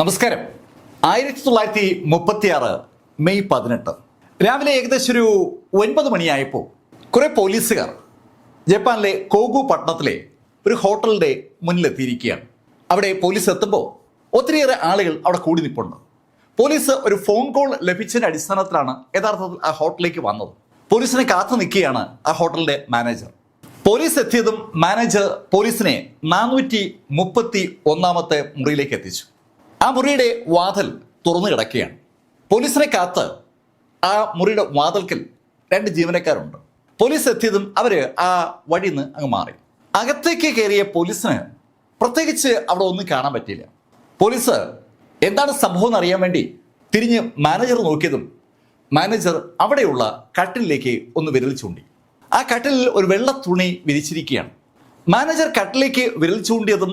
നമസ്കാരം. ആയിരത്തി തൊള്ളായിരത്തി മുപ്പത്തി ആറ് മെയ് പതിനെട്ട്. രാവിലെ ഏകദേശം ഒരു ഒൻപത് മണിയായപ്പോൾ കുറെ പോലീസുകാർ ജപ്പാനിലെ കോഗു പട്ടണത്തിലെ ഒരു ഹോട്ടലിന്റെ മുന്നിലെത്തിയിരിക്കുകയാണ്. അവിടെ പോലീസ് എത്തുമ്പോൾ ഒത്തിരിയേറെ ആളുകൾ അവിടെ കൂടി നിൽപ്പുണ്ട് പോലീസ് ഒരു ഫോൺ കോൾ ലഭിച്ചതിന്റെ അടിസ്ഥാനത്തിലാണ് യഥാർത്ഥത്തിൽ ആ ഹോട്ടലിലേക്ക് വന്നത്. പോലീസിനെ കാത്തു നിൽക്കുകയാണ് ആ ഹോട്ടലിന്റെ മാനേജർ. പോലീസ് എത്തിയതും മാനേജർ പോലീസിനെ നാനൂറ്റി മുപ്പത്തി ഒന്നാമത്തെ മുറിയിലേക്ക് എത്തിച്ചു. ആ മുറിയുടെ വാതിൽ തുറന്നു കിടക്കുകയാണ്. പോലീസിനെ കാത്ത് ആ മുറിയുടെ വാതിൽക്കൽ രണ്ട് ജീവനക്കാരുണ്ട്. പോലീസ് എത്തിയതും അവർ ആ വഴിയിൽ നിന്ന് അങ്ങ് മാറി. അകത്തേക്ക് കയറിയ പോലീസിന് പ്രത്യേകിച്ച് അവിടെ ഒന്നും കാണാൻ പറ്റിയില്ല. പോലീസ് എന്താണ് സംഭവം എന്ന് അറിയാൻ വേണ്ടി തിരിഞ്ഞ് മാനേജർ നോക്കിയതും മാനേജർ അവിടെയുള്ള കട്ടിലേക്ക് ഒന്ന് വിരൽ ചൂണ്ടി. ആ കട്ടിലിൽ ഒരു വെള്ള തുണി വിരിച്ചിരിക്കുകയാണ്. മാനേജർ കട്ടിലേക്ക് വിരൽ ചൂണ്ടിയതും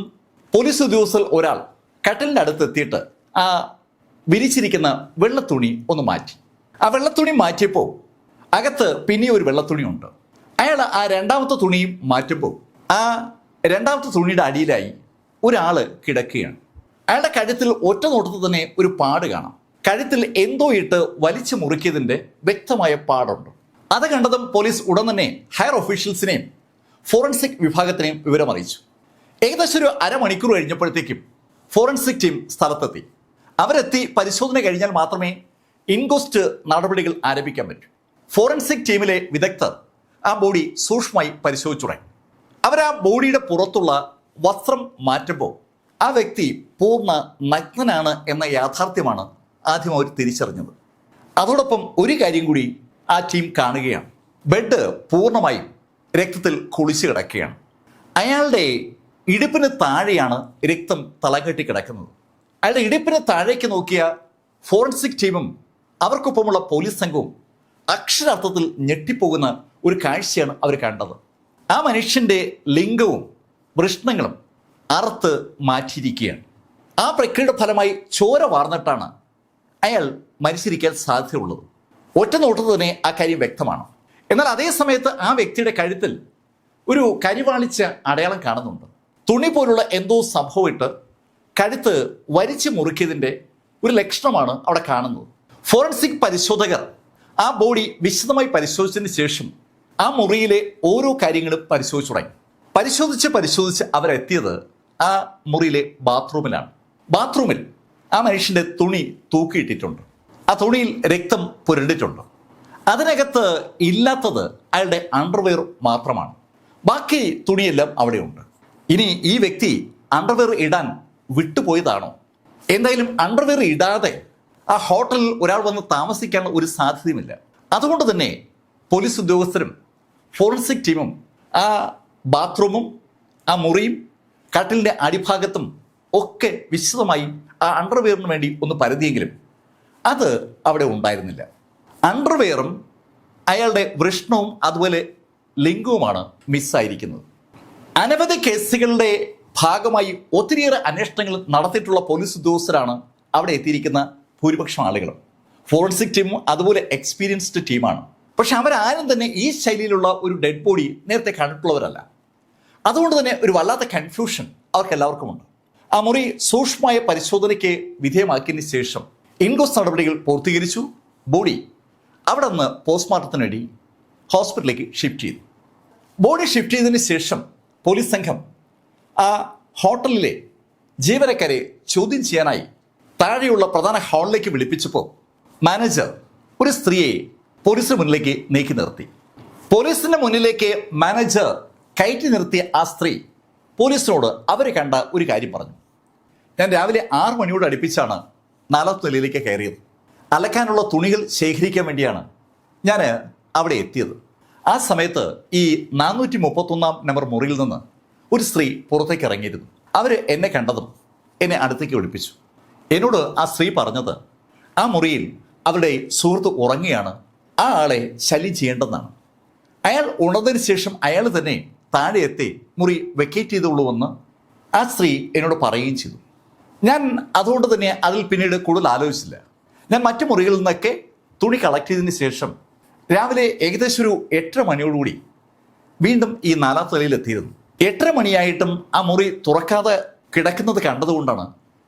പോലീസ് ഉദ്യോഗസ്ഥർ ഒരാൾ കട്ടിലിന്റെ അടുത്ത് എത്തിയിട്ട് ആ വിരിച്ചിരിക്കുന്ന വെള്ളത്തുണി ഒന്ന് മാറ്റി. ആ വെള്ളത്തുണി മാറ്റിയപ്പോൾ അകത്ത് പിന്നെ ഒരു വെള്ളത്തുണി ഉണ്ട്. അയാൾ ആ രണ്ടാമത്തെ തുണിയും മാറ്റുമ്പോൾ ആ രണ്ടാമത്തെ തുണിയുടെ അടിയിലായി ഒരാൾ കിടക്കുകയാണ്. അയാളുടെ കഴുത്തിൽ ഒറ്റ നോട്ടത്തിൽ തന്നെ ഒരു പാട് കാണാം. കഴുത്തിൽ എന്തോ ഇട്ട് വലിച്ചു മുറുക്കിയതിന്റെ വ്യക്തമായ പാടുണ്ട്. അത് കണ്ടതും പോലീസ് ഉടൻ തന്നെ ഹയർ ഒഫീഷ്യൽസിനെയും ഫോറൻസിക് വിഭാഗത്തിനെയും വിവരമറിയിച്ചു. ഏകദേശം ഒരു അരമണിക്കൂർ കഴിഞ്ഞപ്പോഴത്തേക്കും ഫോറൻസിക് ടീം സ്ഥലത്തെത്തി. അവരെത്തി പരിശോധന കഴിഞ്ഞാൽ മാത്രമേ ഇൻക്വസ്റ്റ് നടപടികൾ ആരംഭിക്കാൻ പറ്റൂ. ഫോറൻസിക് ടീമിലെ വിദഗ്ധർ ആ ബോഡി സൂക്ഷ്മമായി പരിശോധിച്ചു തുടങ്ങി. അവർ ആ ബോഡിയുടെ പുറത്തുള്ള വസ്ത്രം മാറ്റുമ്പോൾ ആ വ്യക്തി പൂർണ നഗ്നനാണ് എന്ന യാഥാർത്ഥ്യമാണ് ആദ്യം അവർ തിരിച്ചറിഞ്ഞത്. അതോടൊപ്പം ഒരു കാര്യം കൂടി ആ ടീം കാണുകയാണ്. ബെഡ് പൂർണമായും രക്തത്തിൽ കുളിച്ചു കിടക്കുകയാണ്. അയാളുടെ ഇടുപ്പിന് താഴെയാണ് രക്തം തലകെട്ടി കിടക്കുന്നത്. അയാളുടെ ഇടുപ്പിന് താഴേക്ക് നോക്കിയ ഫോറൻസിക് ടീമും അവർക്കൊപ്പമുള്ള പോലീസ് സംഘവും അക്ഷരാർത്ഥത്തിൽ ഞെട്ടിപ്പോകുന്ന ഒരു കാഴ്ചയാണ് അവർ കണ്ടത്. ആ മനുഷ്യന്റെ ലിംഗവും വൃഷ്ണങ്ങളും അറുത്ത് മാറ്റിയിരിക്കുകയാണ്. ആ പ്രക്രിയയുടെ ഫലമായി ചോര വാർന്നിട്ടാണ് അയാൾ മരിച്ചിരിക്കാൻ സാധ്യതയുള്ളത്. ഒറ്റ നോട്ടത്തിൽ തന്നെ ആ കാര്യം വ്യക്തമാണ്. എന്നാൽ അതേ സമയത്ത് ആ വ്യക്തിയുടെ കഴുത്തിൽ ഒരു കരിവാളിച്ച അടയാളം കാണുന്നുണ്ട്. തുണി പോലുള്ള എന്തോ സംഭവമിട്ട് കഴുത്ത് വരിച്ച് മുറുക്കിയതിന്റെ ഒരു ലക്ഷണമാണ് അവിടെ കാണുന്നത്. ഫോറൻസിക് പരിശോധകർ ആ ബോഡി വിശദമായി പരിശോധിച്ചതിന് ശേഷം ആ മുറിയിലെ ഓരോ കാര്യങ്ങളും പരിശോധിച്ചു തുടങ്ങി. പരിശോധിച്ച് പരിശോധിച്ച് അവരെത്തിയത് ആ മുറിയിലെ ബാത്റൂമിലാണ്. ബാത്റൂമിൽ ആ മനുഷ്യന്റെ തുണി തൂക്കിയിട്ടിട്ടുണ്ട്. ആ തുണിയിൽ രക്തം പുരണ്ടിട്ടുണ്ട്. അതിനകത്ത് ഇല്ലാത്തത് അയാളുടെ അണ്ടർവെയർ മാത്രമാണ്. ബാക്കി തുണിയെല്ലാം അവിടെയുണ്ട്. ഇനി ഈ വ്യക്തി അണ്ടർവെയർ ഇടാൻ വിട്ടുപോയതാണോ? എന്തായാലും അണ്ടർവെയർ ഇടാതെ ആ ഹോട്ടലിൽ ഒരാൾ വന്ന് താമസിക്കാനുള്ള ഒരു സാധ്യതയുമില്ല. അതുകൊണ്ട് തന്നെ പോലീസ് ഉദ്യോഗസ്ഥരും ഫോറൻസിക് ടീമും ആ ബാത്റൂമും ആ മുറിയും കട്ടിലിന്റെ അടിഭാഗത്തും ഒക്കെ വിശദമായി ആ അണ്ടർവെയറിന് വേണ്ടി ഒന്ന് പരതിയെങ്കിലും അത് അവിടെ ഉണ്ടായിരുന്നില്ല. അണ്ടർവെയറും അയാളുടെ വൃഷ്ണവും അതുപോലെ ലിംഗവുമാണ് മിസ്സായിരിക്കുന്നത് അനവധി കേസുകളുടെ ഭാഗമായി ഒത്തിരിയേറെ അന്വേഷണങ്ങൾ നടത്തിയിട്ടുള്ള പോലീസ് ഉദ്യോഗസ്ഥരാണ് അവിടെ എത്തിയിരിക്കുന്ന ഭൂരിപക്ഷം ആളുകളും. ഫോറൻസിക് ടീമും അതുപോലെ എക്സ്പീരിയൻസ്ഡ് ടീമാണ് പക്ഷെ അവരാരും തന്നെ ഈ ശൈലിയിലുള്ള ഒരു ഡെഡ് ബോഡി നേരത്തെ കണ്ടിട്ടുള്ളവരല്ല. അതുകൊണ്ട് തന്നെ ഒരു വല്ലാത്ത കൺഫ്യൂഷൻ അവർക്ക് എല്ലാവർക്കും ഉണ്ട് ആ മുറി സൂക്ഷ്മമായ പരിശോധനയ്ക്ക് വിധേയമാക്കിയതിന് ശേഷം ഇൻകോസ് നടപടികൾ പൂർത്തീകരിച്ചു. ബോഡി അവിടെ നിന്ന് പോസ്റ്റ്മോർട്ടത്തിന് വേണ്ടി ഹോസ്പിറ്റലിലേക്ക് ഷിഫ്റ്റ് ചെയ്തു. ബോഡി ഷിഫ്റ്റ് ചെയ്തതിന് ശേഷം പോലീസ് സംഘം ആ ഹോട്ടലിലെ ജീവനക്കാരെ ചോദ്യം ചെയ്യാനായി താഴെയുള്ള പ്രധാന ഹാളിലേക്ക് വിളിപ്പിച്ചപ്പോൾ മാനേജർ ഒരു സ്ത്രീയെ പോലീസിന് മുന്നിലേക്ക് നീക്കി നിർത്തി. പോലീസിന്റെ മുന്നിലേക്ക് മാനേജർ കയറ്റി നിർത്തിയ ആ സ്ത്രീ പോലീസിനോട് അവർ കണ്ട ഒരു കാര്യം പറഞ്ഞു. ഞാൻ രാവിലെ ആറ് മണിയോട് അടുപ്പിച്ചാണ് നാലാമത്തെ നിലയിലേക്ക് കയറിയത്. അലക്കാനുള്ള തുണികൾ ശേഖരിക്കാൻ വേണ്ടിയാണ് ഞാൻ അവിടെ എത്തിയത്. ആ സമയത്ത് ഈ നാനൂറ്റി മുപ്പത്തൊന്നാം നമ്പർ മുറിയിൽ നിന്ന് ഒരു സ്ത്രീ പുറത്തേക്ക് ഇറങ്ങിയിരുന്നു. അവർ എന്നെ കണ്ടതും എന്നെ അടുത്തേക്ക് വിളിപ്പിച്ചു. എന്നോട് ആ സ്ത്രീ പറഞ്ഞത് ആ മുറിയിൽ അവരുടെ സുഹൃത്ത് ഉറങ്ങിയാണ്. ആ ആളെ ശല്യം ചെയ്യേണ്ടെന്നാണ്. അയാൾ ഉണർന്നതിന് ശേഷം അയാൾ തന്നെ താഴെ എത്തി മുറി വെക്കേറ്റ് ചെയ്തോളൂവെന്ന് ആ സ്ത്രീ എന്നോട് പറയുകയും ചെയ്തു. ഞാൻ അതുകൊണ്ട് തന്നെ അതിൽ പിന്നീട് കൂടുതൽ ആലോചിച്ചില്ല. ഞാൻ മറ്റു മുറികളിൽ നിന്നൊക്കെ തുണി കളക്ട് ചെയ്തതിന് ശേഷം രാവിലെ ഏകദേശം ഒരു എട്ടര മണിയോടുകൂടി വീണ്ടും ഈ നാലാം എത്തിയിരുന്നു. എട്ടര മണിയായിട്ടും ആ മുറി തുറക്കാതെ കിടക്കുന്നത് കണ്ടതുകൊണ്ടാണ്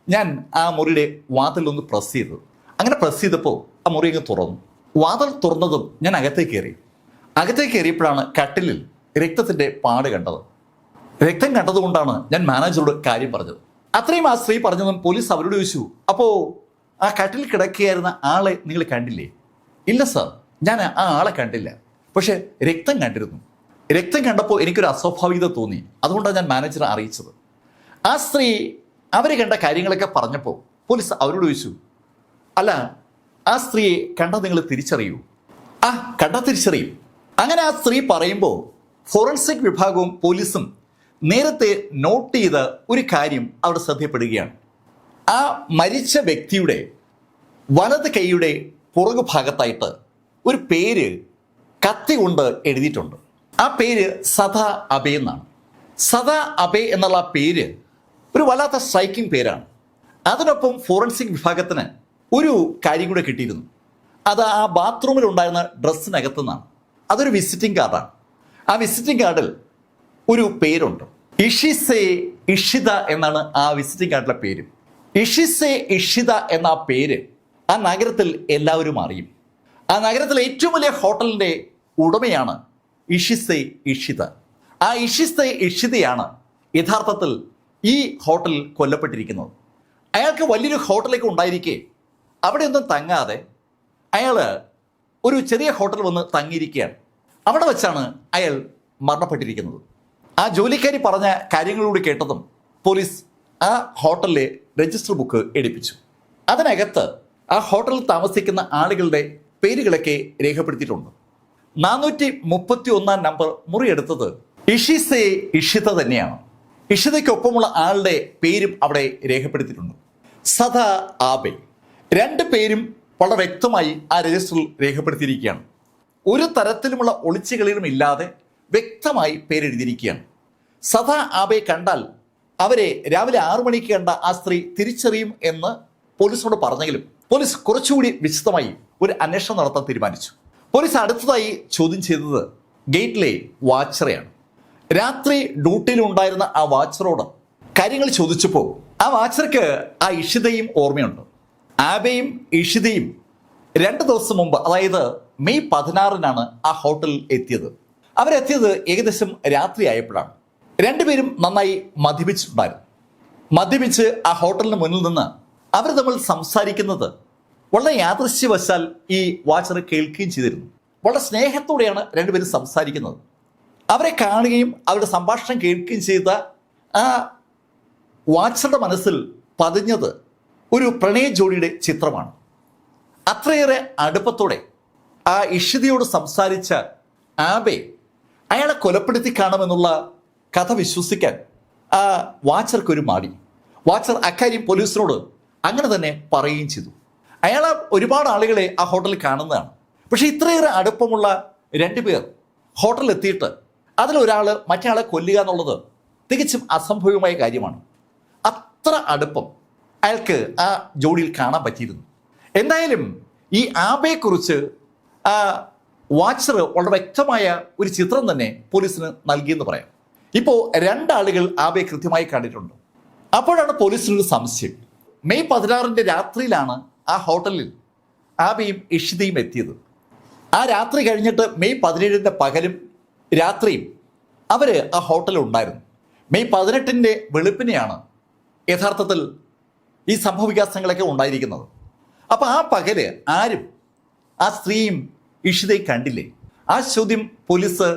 ഞാൻ ആ മുറിയുടെ വാതിലൊന്ന് പ്രസ് ചെയ്തത്. അങ്ങനെ പ്രസ് ചെയ്തപ്പോൾ ആ മുറി അങ്ങ് തുറന്നു. വാതിൽ തുറന്നതും ഞാൻ അകത്തേക്ക് കയറി. അകത്തേക്ക് കയറിയപ്പോഴാണ് കട്ടിലിൽ രക്തത്തിന്റെ പാട് കണ്ടത്. രക്തം കണ്ടതുകൊണ്ടാണ് ഞാൻ മാനേജറോട് കാര്യം പറഞ്ഞത്. അത്രയും ആ സ്ത്രീ പറഞ്ഞതും പോലീസ് അവരോട് ചോദിച്ചു അപ്പോൾ ആ കട്ടിൽ കിടക്കുകയായിരുന്ന ആളെ നിങ്ങൾ കണ്ടില്ലേ? ഇല്ല സർ ഞാൻ ആ ആളെ കണ്ടില്ല. പക്ഷെ രക്തം കണ്ടിരുന്നു. രക്തം കണ്ടപ്പോൾ എനിക്കൊരു അസ്വാഭാവികത തോന്നി. അതുകൊണ്ടാണ് ഞാൻ മാനേജറെ അറിയിച്ചത്. ആ സ്ത്രീ അവർ കണ്ട കാര്യങ്ങളൊക്കെ പറഞ്ഞപ്പോൾ പോലീസ് അവരോട് ചോദിച്ചു അല്ല ആ സ്ത്രീയെ കണ്ട നിങ്ങൾ തിരിച്ചറിയൂ. ആ കണ്ട തിരിച്ചറിയും. അങ്ങനെ ആ സ്ത്രീ പറയുമ്പോൾ ഫോറൻസിക് വിഭാഗവും പോലീസും നേരത്തെ നോട്ട് ചെയ്ത ഒരു കാര്യം അവിടെ ശ്രദ്ധപ്പെടുകയാണ് ആ മരിച്ച വ്യക്തിയുടെ വലത് കൈയുടെ പുറകു ഭാഗത്തായിട്ട് ഒരു പേര് കത്തി കൊണ്ട് എഴുതിയിട്ടുണ്ട്. ആ പേര് സദാ അബേ എന്നാണ്. സദാ അബേ എന്നുള്ള ആ പേര് ഒരു വല്ലാത്ത സ്ട്രൈക്കിംഗ് പേരാണ്. അതിനൊപ്പം ഫോറൻസിക് വിഭാഗത്തിന് ഒരു കാര്യം കൂടെ കിട്ടിയിരുന്നു. അത് ആ ബാത്റൂമിൽ ഉണ്ടായിരുന്ന ഡ്രസ്സിനകത്തു നിന്നാണ്. അതൊരു വിസിറ്റിംഗ് കാർഡാണ് ആ വിസിറ്റിംഗ് കാർഡിൽ ഒരു പേരുണ്ട്. ഇഷിസെ ഇഷിത എന്നാണ് ആ വിസിറ്റിംഗ് കാർഡിലെ പേര്. ഇഷിസെ ഇഷിത എന്ന ആ പേര് ആ നഗരത്തിൽ എല്ലാവരും അറിയും. ആ നഗരത്തിലെ ഏറ്റവും വലിയ ഹോട്ടലിന്റെ ഉടമയാണ് ഇഷിസെ ഇഷിത. ആ ഇഷിസെ ഇഷിതയാണ് യഥാർത്ഥത്തിൽ ഈ ഹോട്ടൽ കൊല്ലപ്പെട്ടിരിക്കുന്നത്. അയാൾക്ക് വലിയൊരു ഹോട്ടലേക്ക് ഉണ്ടായിരിക്കെ. അവിടെ ഒന്നും തങ്ങാതെ അയാൾ ഒരു ചെറിയ ഹോട്ടൽ വന്ന് തങ്ങിയിരിക്കുകയാണ് അവിടെ വെച്ചാണ് അയാൾ മരണപ്പെട്ടിരിക്കുന്നത്. ആ ജോലിക്കാരി പറഞ്ഞ കാര്യങ്ങളോട് കേട്ടതും പോലീസ് ആ ഹോട്ടലിലെ രജിസ്റ്റർ ബുക്ക് എടുപ്പിച്ചു. അതിനകത്ത് ആ ഹോട്ടലിൽ താമസിക്കുന്ന ആളുകളുടെ പേരുകളൊക്കെ രേഖപ്പെടുത്തിയിട്ടുണ്ട്. നാനൂറ്റി മുപ്പത്തി ഒന്നാം നമ്പർ മുറിയെടുത്തത് ഇഷിസെ ഇഷിത തന്നെയാണ്. ഇഷിതയ്ക്കൊപ്പമുള്ള ആളുടെ പേരും അവിടെ രേഖപ്പെടുത്തിയിട്ടുണ്ട്. സദാ ആബെ. രണ്ട് പേരും വളരെ വ്യക്തമായി ആ രജിസ്റ്ററിൽ രേഖപ്പെടുത്തിയിരിക്കുകയാണ്. ഒരു തരത്തിലുമുള്ള ഒളിച്ചുകളിലും ഇല്ലാതെ വ്യക്തമായി പേരെഴുതിയിരിക്കുകയാണ്. സദാ ആബെ കണ്ടാൽ അവരെ രാവിലെ ആറു മണിക്ക് കണ്ട ആ സ്ത്രീ തിരിച്ചറിയും എന്ന് പോലീസിനോട് പറഞ്ഞെങ്കിലും പോലീസ് കുറച്ചുകൂടി വിശദമായി ഒരു അന്വേഷണം നടത്താൻ തീരുമാനിച്ചു. പോലീസ് അടുത്തതായി ചോദ്യം ചെയ്തത് ഗേറ്റിലെ വാച്ചറെയാണ്. രാത്രി ഡ്യൂട്ടിയിലുണ്ടായിരുന്ന ആ വാച്ചറോട് കാര്യങ്ങൾ ചോദിച്ചപ്പോൾ ആ വാച്ചർക്ക് ആ ഇഷിതയും ഓർമ്മയുണ്ട്. ആബയും ഇഷിതയും രണ്ട് ദിവസം മുമ്പ് അതായത് മെയ് പതിനാറിനാണ് ആ ഹോട്ടലിൽ എത്തിയത്. അവരെത്തിയത് ഏകദേശം രാത്രി ആയപ്പോഴാണ്. രണ്ടുപേരും നന്നായി മദ്യപിച്ചിട്ടുണ്ടായിരുന്നു. മദ്യപിച്ച് ആ ഹോട്ടലിന് മുന്നിൽ നിന്ന് അവർ തമ്മിൽ സംസാരിക്കുന്നത് വളരെ യാദൃശ്യവശാൽ ഈ വാച്ചർ കേൾക്കുകയും ചെയ്തിരുന്നു. വളരെ സ്നേഹത്തോടെയാണ് രണ്ടുപേരും സംസാരിക്കുന്നത്. അവരെ കാണുകയും അവരുടെ സംഭാഷണം കേൾക്കുകയും ചെയ്ത ആ വാച്ചറുടെ മനസ്സിൽ പതിഞ്ഞത് ഒരു പ്രണയ ജോഡിയുടെ ചിത്രമാണ്. അത്രയേറെ അടുപ്പത്തോടെ ആ ഇഷിതയോട് സംസാരിച്ച ആബെ അയാളെ കൊലപ്പെടുത്തി കാണുമെന്നുള്ള കഥ വിശ്വസിക്കാൻ ആ വാച്ചർക്ക് ഒരു മാടി. വാച്ചർ അക്കാര്യം പോലീസിനോട് അങ്ങനെ തന്നെ പറയുകയും ചെയ്തു. അയാൾ ഒരുപാട് ആളുകളെ ആ ഹോട്ടലിൽ കാണുന്നതാണ്. പക്ഷേ ഇത്രയേറെ അടുപ്പമുള്ള രണ്ടുപേർ ഹോട്ടലിൽ എത്തിയിട്ട് അതിലൊരാൾ മറ്റേ കൊല്ലുക എന്നുള്ളത് തികച്ചും അസംഭവ്യമായ കാര്യമാണ്. അത്ര അടുപ്പം അയാൾക്ക് ആ ജോഡിയിൽ കാണാൻ പറ്റിയിരുന്നു. എന്തായാലും ഈ ആബയെക്കുറിച്ച് ആ വാച്ചർ വളരെ വ്യക്തമായ ഒരു ചിത്രം തന്നെ പോലീസിന് നൽകിയെന്ന് പറയാം. ഇപ്പോൾ രണ്ടാളുകൾ ആബയെ കൃത്യമായി കണ്ടിട്ടുണ്ട്. അപ്പോഴാണ് പോലീസിനൊരു സംശയം. മെയ് പതിനാറിന്റെ രാത്രിയിലാണ് ആ ഹോട്ടലിൽ ആബയും ഇഷിതയും എത്തിയത്. ആ രാത്രി കഴിഞ്ഞിട്ട് മെയ് പതിനേഴിന്റെ പകലും രാത്രിയും അവർ ആ ഹോട്ടലിൽ ഉണ്ടായിരുന്നു. മെയ് പതിനെട്ടിന്റെ വെളുപ്പിനെയാണ് യഥാർത്ഥത്തിൽ ഈ സംഭവവികാസങ്ങളൊക്കെ ഉണ്ടായിരിക്കുന്നത്. അപ്പോൾ ആ പകൽ ആരും ആ സ്ത്രീയും ഇഷിതയും കണ്ടില്ലേ? ആ ചോദ്യം പോലീസ്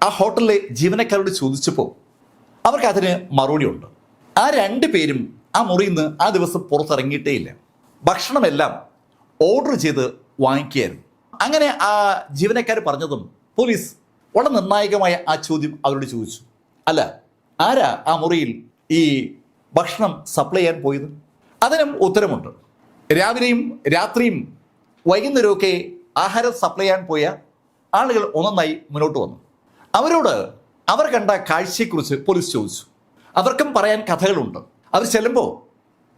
ആ ഹോട്ടലിലെ ജീവനക്കാരോട് ചോദിച്ചപ്പോൾ അവർക്കതിന് മറുപടിയുണ്ട്. ആ രണ്ട് പേരും ആ മുറിയിൽ നിന്ന് ആ ദിവസം പുറത്തിറങ്ങിയിട്ടേ ഇല്ല. ഭക്ഷണമെല്ലാം ഓർഡർ ചെയ്ത് വാങ്ങിക്കുകയായിരുന്നു. അങ്ങനെ ആ ജീവനക്കാർ പറഞ്ഞതും പോലീസ് വളരെ നിർണായകമായ ആ ചോദ്യം അവരോട് ചോദിച്ചു. അല്ല ആരാ ആ മുറിയിൽ ഈ ഭക്ഷണം സപ്ലൈ ചെയ്യാൻ പോയത്? അതിനും ഉത്തരമുണ്ട്. രാവിലെയും രാത്രിയും വൈകുന്നേരമൊക്കെ ആഹാരം സപ്ലൈ ചെയ്യാൻ പോയ ആളുകൾ ഒന്നൊന്നായി മുന്നോട്ട് വന്നു. അവരോട് അവർ കണ്ട കാഴ്ചയെക്കുറിച്ച് പോലീസ് ചോദിച്ചു. അവർക്കും പറയാൻ കഥകളുണ്ട്. അവർ ചെല്ലുമ്പോൾ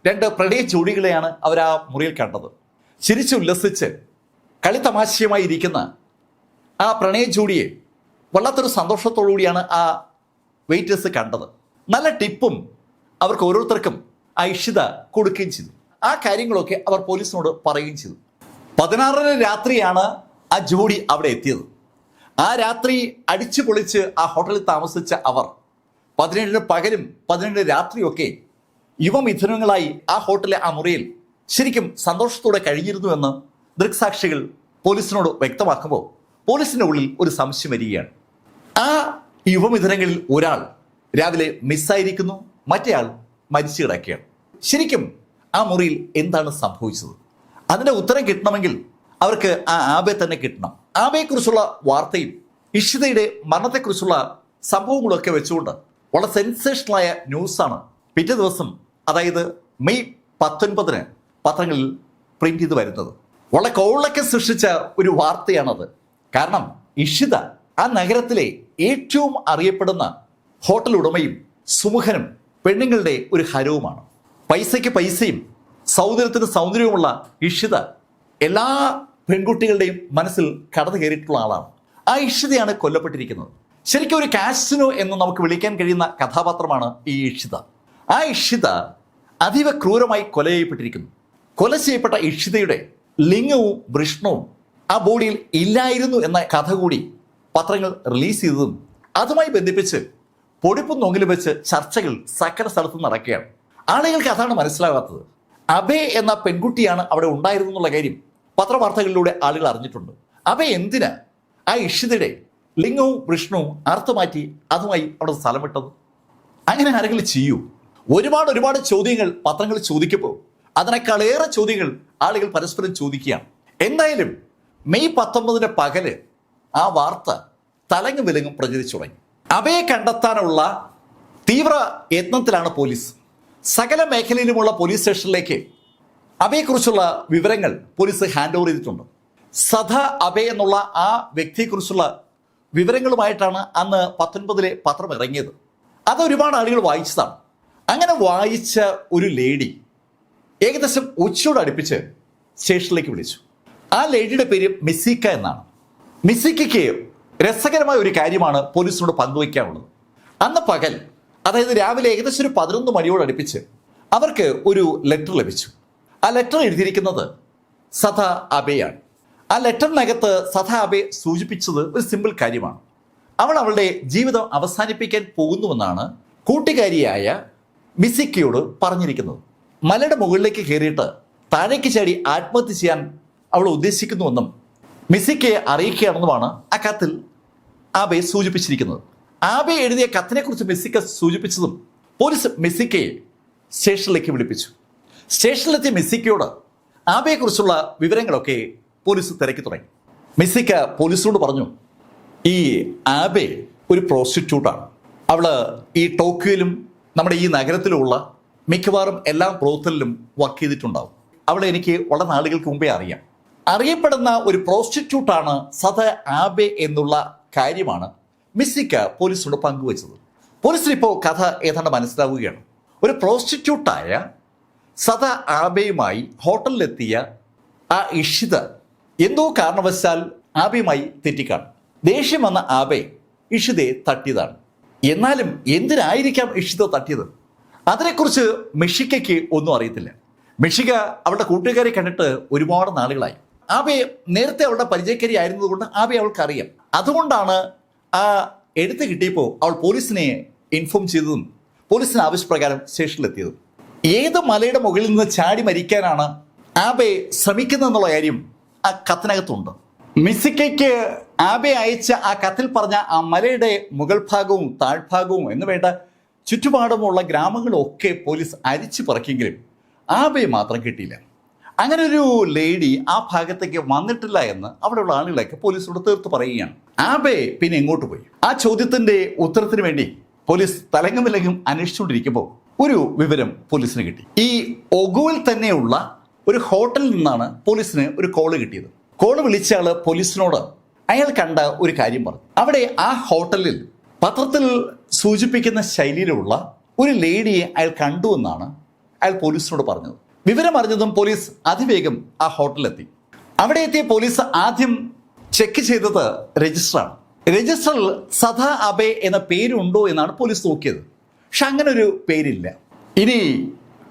രണ്ട് പ്രണയ ജോഡികളെയാണ് അവർ ആ മുറിയിൽ കണ്ടത് ചിരിച്ചുല്ലസിച്ച് കളിത്തമാശയമായി ഇരിക്കുന്ന ആ പ്രണയ ജോഡിയെ വല്ലാത്തൊരു സന്തോഷത്തോടുകൂടിയാണ് ആ വെയിറ്റേഴ്സ് കണ്ടത്. നല്ല ടിപ്പും അവർക്ക് ഓരോരുത്തർക്കും ആ ഇഷിത കൊടുക്കുകയും ചെയ്തു. ആ കാര്യങ്ങളൊക്കെ അവർ പോലീസിനോട് പറയുകയും ചെയ്തു. പതിനാറിന് രാത്രിയാണ് ആ ജോഡി അവിടെ എത്തിയത്. ആ രാത്രി അടിച്ചു പൊളിച്ച് ആ ഹോട്ടലിൽ താമസിച്ച അവർ പതിനേഴിന് പകലും പതിനേഴിന് രാത്രിയൊക്കെ യുവമിഥുനങ്ങളായി ആ ഹോട്ടലിലെ ആ മുറിയിൽ ശരിക്കും സന്തോഷത്തോടെ കഴിഞ്ഞിരുന്നുവെന്ന് ദൃക്സാക്ഷികൾ പോലീസിനോട് വ്യക്തമാക്കുമ്പോൾ പോലീസിന്റെ ഉള്ളിൽ ഒരു സംശയം വരികയാണ്. ആ യുവമിഥുനങ്ങളിൽ ഒരാൾ രാവിലെ മിസ്സായിരിക്കുന്നു മറ്റേയാൾ മരിച്ചു കിടക്കുകയാണ്. ശരിക്കും ആ മുറിയിൽ എന്താണ് സംഭവിച്ചത്? അതിന്റെ ഉത്തരം കിട്ടണമെങ്കിൽ അവർക്ക് ആ ആബെ തന്നെ കിട്ടണം. ആബയെക്കുറിച്ചുള്ള വാർത്തയും ഇഷിതയുടെ മരണത്തെക്കുറിച്ചുള്ള സംഭവങ്ങളൊക്കെ വെച്ചുകൊണ്ട് വളരെ സെൻസേഷണലായ ന്യൂസാണ് പിറ്റേ ദിവസം അതായത് മെയ് പത്തൊൻപതിന് പത്രങ്ങളിൽ പ്രിന്റ് ചെയ്ത് വരുന്നത്. വളരെ കോളൊക്കെ സൃഷ്ടിച്ച ഒരു വാർത്തയാണത്. കാരണം ഇഷിത ആ നഗരത്തിലെ ഏറ്റവും അറിയപ്പെടുന്ന ഹോട്ടൽ ഉടമയും സുമുഖനും പെണ്ണുങ്ങളുടെ ഒരു ഹരവുമാണ്. പൈസയ്ക്ക് പൈസയും സൗന്ദര്യത്തിന് സൗന്ദര്യവുമുള്ള ഇഷിത എല്ലാ പെൺകുട്ടികളുടെയും മനസ്സിൽ കടന്നു കയറിയിട്ടുള്ള ആളാണ്. ആ ഇഷിതയാണ് കൊല്ലപ്പെട്ടിരിക്കുന്നത്. ശരിക്കും ഒരു കാസിനോ എന്ന് നമുക്ക് വിളിക്കാൻ കഴിയുന്ന കഥാപാത്രമാണ് ഈ ഇഷിത. ആ ഇഷിത അതീവ ക്രൂരമായി കൊല ചെയ്യപ്പെട്ടിരിക്കുന്നു കൊല ചെയ്യപ്പെട്ട ഇഷിതയുടെ ലിംഗവും വൃഷ്ണവും ആ ബോഡിയിൽ ഇല്ലായിരുന്നു എന്ന കഥ കൂടി പത്രങ്ങൾ റിലീസ് ചെയ്തതും അതുമായി ബന്ധിപ്പിച്ച് പൊടിപ്പും നൊങ്ങിലും വെച്ച് ചർച്ചകൾ സകല സ്ഥലത്തും നടക്കുകയാണ്. ആളുകൾക്ക് അതാണ് മനസ്സിലാകാത്തത്. അബേ എന്ന പെൺകുട്ടിയാണ് അവിടെ ഉണ്ടായിരുന്നു എന്നുള്ള കാര്യം പത്രവാർത്തകളിലൂടെ ആളുകൾ അറിഞ്ഞിട്ടുണ്ട്. അബേ എന്തിനാ ആ ഇഷിതയുടെ ലിംഗവും വൃഷ്ണവും അർത്ഥമാറ്റി അതുമായി അവിടെ സ്ഥലം വിട്ടത്? അങ്ങനെ ആരെങ്കിലും ചെയ്യൂ. ഒരുപാട് ഒരുപാട് ചോദ്യങ്ങൾ പത്രങ്ങൾ ചോദിക്കപ്പോ അതിനേക്കാളേറെ ചോദ്യങ്ങൾ ആളുകൾ പരസ്പരം ചോദിക്കുകയാണ്. എന്തായാലും മെയ് പത്തൊമ്പതിന് പകൽ ആ വാർത്ത തലങ്ങും വിലങ്ങും പ്രചരിച്ചു തുടങ്ങി. അവയെ കണ്ടെത്താനുള്ള തീവ്ര യത്നത്തിലാണ് പോലീസ്. സകല മേഖലയിലുമുള്ള പോലീസ് സ്റ്റേഷനിലേക്ക് അവയെക്കുറിച്ചുള്ള വിവരങ്ങൾ പോലീസ് ഹാൻഡ് ഓവർ ചെയ്തിട്ടുണ്ട്. സദ അബേ എന്നുള്ള ആ വ്യക്തിയെക്കുറിച്ചുള്ള വിവരങ്ങളുമായിട്ടാണ് അന്ന് പത്തൊൻപതിലെ പത്രം ഇറങ്ങിയത്. അത് ഒരുപാട് ആളുകൾ വായിച്ചതാണ്. അങ്ങനെ വായിച്ച ഒരു ലേഡി ഏകദേശം ഉച്ചയോട് അടുപ്പിച്ച് സ്റ്റേഷനിലേക്ക് വിളിച്ചു. ആ ലേഡിയുടെ പേര് മിസിക്ക എന്നാണ്. മിസിക്കയ്ക്ക് രസകരമായ ഒരു കാര്യമാണ് പോലീസിനോട് പങ്കുവയ്ക്കാനുള്ളത് അന്ന് പകൽ അതായത് രാവിലെ ഏകദേശം ഒരു പതിനൊന്ന് മണിയോട് അടുപ്പിച്ച് അവർക്ക് ഒരു ലെറ്റർ ലഭിച്ചു. ആ ലെറ്റർ എഴുതിയിരിക്കുന്നത് സദ അബെയാണ് ആ ലെറ്ററിനകത്ത് സദ അബെ സൂചിപ്പിച്ചത് ഒരു സിമ്പിൾ കാര്യമാണ്. അവൾ അവളുടെ ജീവിതം അവസാനിപ്പിക്കാൻ പോകുന്നുവെന്നാണ് കൂട്ടുകാരിയായ മിസിക്കയോട് പറഞ്ഞിരിക്കുന്നത്. മലയുടെ മുകളിലേക്ക് കയറിയിട്ട് താഴേക്ക് ചാടി ആത്മഹത്യ ചെയ്യാൻ അവൾ ഉദ്ദേശിക്കുന്നുവെന്നും മിസിക്കയെ അറിയിക്കുകയാണെന്നുമാണ് ആ കത്തിൽ ആബെ സൂചിപ്പിച്ചിരിക്കുന്നത്. ആബെ എഴുതിയ കത്തിനെക്കുറിച്ച് മിസിക്ക സൂചിപ്പിച്ചതും പോലീസ് മെസ്സിക്കയെ സ്റ്റേഷനിലേക്ക് വിളിപ്പിച്ചു. സ്റ്റേഷനിലെത്തിയ മിസിക്കയോട് ആബയെക്കുറിച്ചുള്ള വിവരങ്ങളൊക്കെ പോലീസ് തിരക്കി തുടങ്ങി. മെസ്സിക്ക പോലീസിനോട് പറഞ്ഞു ഈ ആബെ ഒരു പ്രോസ്റ്റിറ്റ്യൂട്ടാണ് അവൾ ഈ ടോക്കിയോയിലും നമ്മുടെ ഈ നഗരത്തിലുള്ള മിക്കവാറും എല്ലാ പ്രോത്തലിലും വർക്ക് ചെയ്തിട്ടുണ്ടാവും. അവളെ എനിക്ക് വളരെ നാളുകൾക്ക് മുമ്പേ അറിയാം. അറിയപ്പെടുന്ന ഒരു പ്രോസ്റ്റിറ്റ്യൂട്ടാണ് സദ ആബെ എന്നുള്ള കാര്യമാണ് മിസ്സിക്ക പോലീസിനോട് പങ്കുവച്ചത്. പോലീസിനിപ്പോൾ കഥ ഏതാണ്ട് മനസ്സിലാവുകയാണ്. ഒരു പ്രോസ്റ്റിറ്റ്യൂട്ടായ സദ ആബെയുമായി ഹോട്ടലിലെത്തിയ ആ ഇഷിത എന്തോ കാരണവശാൽ ആബെയുമായി തെറ്റിക്കാണും. ദേഷ്യം വന്ന ആബെ ഇഷിതയെ തട്ടിയതാണ്. എന്നാലും എന്തിനായിരിക്കാം ഇഷിത തട്ടിയത്? അതിനെക്കുറിച്ച് മിഷിക്കയ്ക്ക് ഒന്നും അറിയത്തില്ല. മിഷിക അവളുടെ കൂട്ടുകാരെ കണ്ടിട്ട് ഒരുപാട് നാളുകളായി. ആബെ നേരത്തെ അവളുടെ പരിചയക്കാരി ആയിരുന്നതുകൊണ്ട് ആബെ അവൾക്ക് അറിയാം അതുകൊണ്ടാണ് ആ എഴുത്ത് കിട്ടിയപ്പോൾ അവൾ പോലീസിനെ ഇൻഫോം ചെയ്തതും പോലീസിന് ആവശ്യപ്രകാരം സ്റ്റേഷനിലെത്തിയതും. ഏത് മലയുടെ മുകളിൽ നിന്ന് ചാടി മരിക്കാനാണ് ആബെ ശ്രമിക്കുന്നതെന്നുള്ള കാര്യം ആ കത്തിനകത്തുണ്ട്. മിസിക്കയ്ക്ക് ആബെ അയച്ച ആ കത്തിൽ പറഞ്ഞ ആ മലയുടെ മുകൾ ഭാഗവും താഴ്ഭാഗവും എന്ന് വേണ്ട ചുറ്റുപാടുമുള്ള ഗ്രാമങ്ങളൊക്കെ പോലീസ് അരിച്ചു പറക്കിയെങ്കിലും ആബയെ മാത്രം കിട്ടിയില്ല. അങ്ങനെ ഒരു ലേഡി ആ ഭാഗത്തേക്ക് വന്നിട്ടില്ല എന്ന് അവിടെയുള്ള ആളുകളൊക്കെ പോലീസിനോട് തീർത്ത് പറയുകയാണ്. ആബെ പിന്നെ എങ്ങോട്ട് പോയി? ആ ചോദ്യത്തിന്റെ ഉത്തരത്തിന് വേണ്ടി പോലീസ് തലങ്ങും വിലങ്ങും അന്വേഷിച്ചുകൊണ്ടിരിക്കുമ്പോൾ ഒരു വിവരം പോലീസിന് കിട്ടി. ഈ ഒഗുവിൽ തന്നെയുള്ള ഒരു ഹോട്ടലിൽ നിന്നാണ് പോലീസിന് ഒരു കോൾ കിട്ടിയത്. കോൾ വിളിച്ച പോലീസിനോട് അയാൾ കണ്ട ഒരു കാര്യം പറഞ്ഞു. അവിടെ ആ ഹോട്ടലിൽ പത്രത്തിൽ സൂചിപ്പിക്കുന്ന ശൈലിയിലുള്ള ഒരു ലേഡിയെ അയാൾ കണ്ടു എന്നാണ് അയാൾ പോലീസിനോട് പറഞ്ഞത്. വിവരം അറിഞ്ഞതും പോലീസ് അതിവേഗം ആ ഹോട്ടലിലെത്തി. അവിടെ എത്തിയ പോലീസ് ആദ്യം ചെക്ക് ചെയ്തത് രജിസ്റ്ററാണ്. രജിസ്റ്ററിൽ സദാ അബേ എന്ന പേരുണ്ടോ എന്നാണ് പോലീസ് നോക്കിയത്. പക്ഷെ അങ്ങനെ ഒരു പേരില്ല. ഇനി